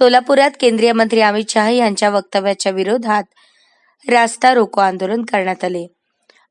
सोलापुरात केंद्रीय मंत्री अमित शहा यांच्या वक्तव्याच्या विरोधात रास्ता रोको आंदोलन करण्यात आले.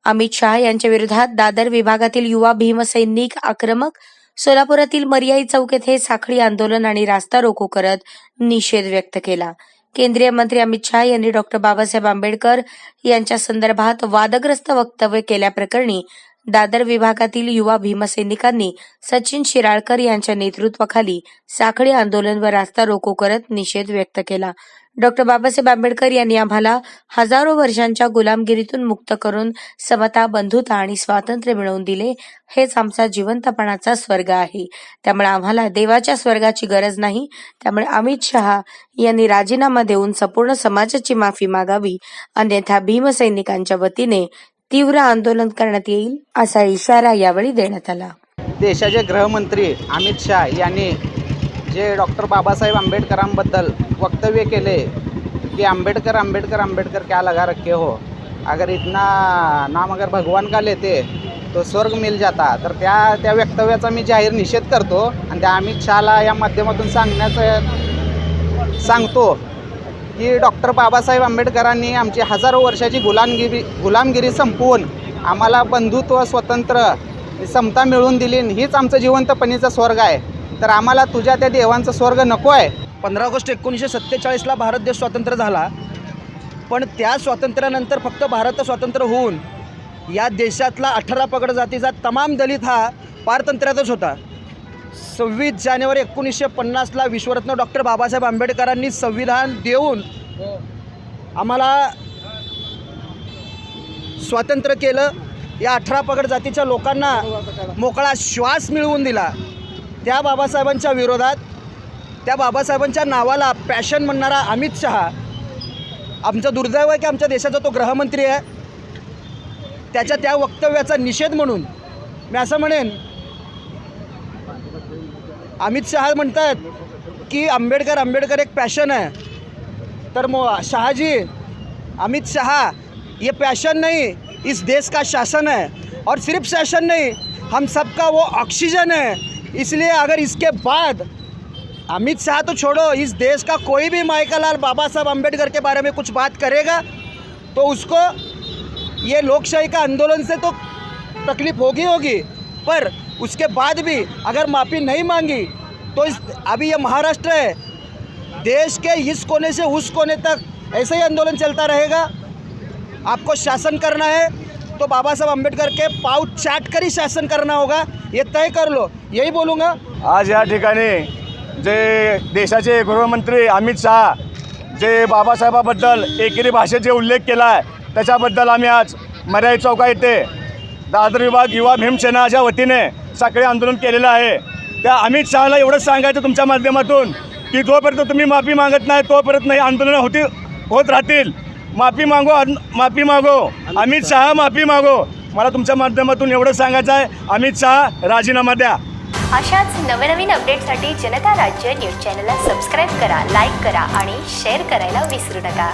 अमित शहा यांच्या विरोधात दादर विभागातील युवा भीमसैनिक आक्रमक सोलापुरातील मर्याई चौक येथे साखळी आंदोलन आणि रास्ता रोको करत निषेध व्यक्त केला. केंद्रीय मंत्री अमित शहा यांनी डॉक्टर बाबासाहेब आंबेडकर यांच्या संदर्भात वादग्रस्त वक्तव्य केल्याप्रकरणी दादर विभागातील युवा भीमसैनिकांनी सचिन शिराळकर यांच्या नेतृत्वाखाली साखळी आंदोलन व रास्ता रोको करत निषेध व्यक्त केला. डॉक्टर बाबासाहेब आंबेडकर यांनी आम्हाला हजारो वर्षांच्या गुलामगिरीतून मुक्त करून समता बंधुता आणि स्वातंत्र्य मिळवून दिले हेच आमचा जिवंतपणाचा स्वर्ग आहे. त्यामुळे आम्हाला देवाच्या स्वर्गाची गरज नाही. त्यामुळे अमित शहा यांनी राजीनामा देऊन संपूर्ण समाजाची माफी मागावी. अन्यथा भीमसैनिकांच्या वतीने तीव्र आंदोलन करण्यात येईल असा इशारा यावेळी देण्यात आला. देशाचे गृहमंत्री अमित शहा यांनी जे डॉक्टर बाबासाहेब आंबेडकरांबद्दल वक्तव्य केले की आंबेडकर आंबेडकर आंबेडकर क्या लगा रखे हो? अगर इतना नाम अगर भगवान का लेते तो स्वर्ग मिल जाता. तर त्या त्या वक्तव्याचा मी जाहीर निषेध करतो आणि त्या अमित शहाला या माध्यमातून सांगण्याचं सांगतो. की डॉक्टर बाबासाहेब आंबेडकरांनी आमची हजारो वर्षाची गुलामगिरी गुलामगिरी संपवून आम्हाला बंधुत्व स्वतंत्र समता मिळवून दिली हीच आमचं जिवंतपणीचा स्वर्ग आहे. तर आम्हाला तुझ्या त्या देवांचा स्वर्ग नको आहे. पंधरा ऑगस्ट एकोणीसशे सत्तेचाळीसला भारत देश स्वातंत्र्य झाला. पण त्या स्वातंत्र्यानंतर फक्त भारत स्वातंत्र्य होऊन या देशातला अठरा पगड जातीचा तमाम दलित हा पारतंत्र्यातच होता. सव्वीस जानेवारी एकोणीसशे पन्नासला विश्वरत्न डॉक्टर बाबासाहेब आंबेडकरांनी संविधान देऊन आम्हाला स्वातंत्र्य केलं. या अठरा पगड जातीच्या लोकांना मोकळा श्वास मिळवून दिला. त्या बाबासाहेबांच्या विरोधात त्या बाबासाहेबांच्या नावाला पॅशन म्हणणारा अमित शहा आमचं दुर्दैव आहे की आमच्या देशाचा तो गृहमंत्री आहे. त्याच्या त्या वक्तव्याचा निषेध म्हणून मी असं म्हणेन अमित शहा म्हणतात की आंबेडकर आंबेडकर एक पॅशन है तर मो, शहाजी, अमित शाह, ये पैशन नहीं, इस देश का शासन है और सिर्फ़ शासन नहीं, हम सबका वो ऑक्सीजन है. इसलिए अगर इसके बाद अमित शाह तो छोड़ो, इस देश का कोई भी माइकलाल बाबा साहब अंबेडकर के बारे में कुछ बात करेगा तो उसको ये लोकशाही का आंदोलन से तो तकलीफ़ होगी होगी। पर उसके बाद भी अगर माफ़ी नहीं मांगी तो इस, अभी ये महाराष्ट्र है। देश के इस कोने से उस कोने तक ऐसे ही आंदोलन चलता रहेगा। आपको शासन करना है तो बाबा साहब अंबेडकर के पाव चाट कर ही शासन करना होगा। ये तय कर लो। यही बोलूँगा। आज या ठिकाणी जे देशाचे गृहमंत्री अमित शहा, जे बाबा बाबासाहेबाबद्दल एकेरी भाषेत जे उल्लेख केला आहे त्याच्याबद्दल आज मर्याई चौका येथे दादर विभाग युवा भीमसेनाच्या वतीने साखळी आंदोलन केलेलं आहे. त्या अमित शहाला एवढंच सांगायचं तुमच्या माध्यमातून की जोपर्यंत तुम्ही माफी मागत नाही तोपर्यंत नाही आंदोलनं होती होत राहतील. माफी मागो माफी मागो. अमित शहा माफी मागो. मला तुमच्या माध्यमातून एवढं सांगायचं आहे. अमित शहा राजीनामा द्या. अशाच नवनवीन अपडेटसाठी जनता राज्य न्यूज चॅनलला सबस्क्राईब करा लाईक करा आणि शेअर करायला विसरू नका.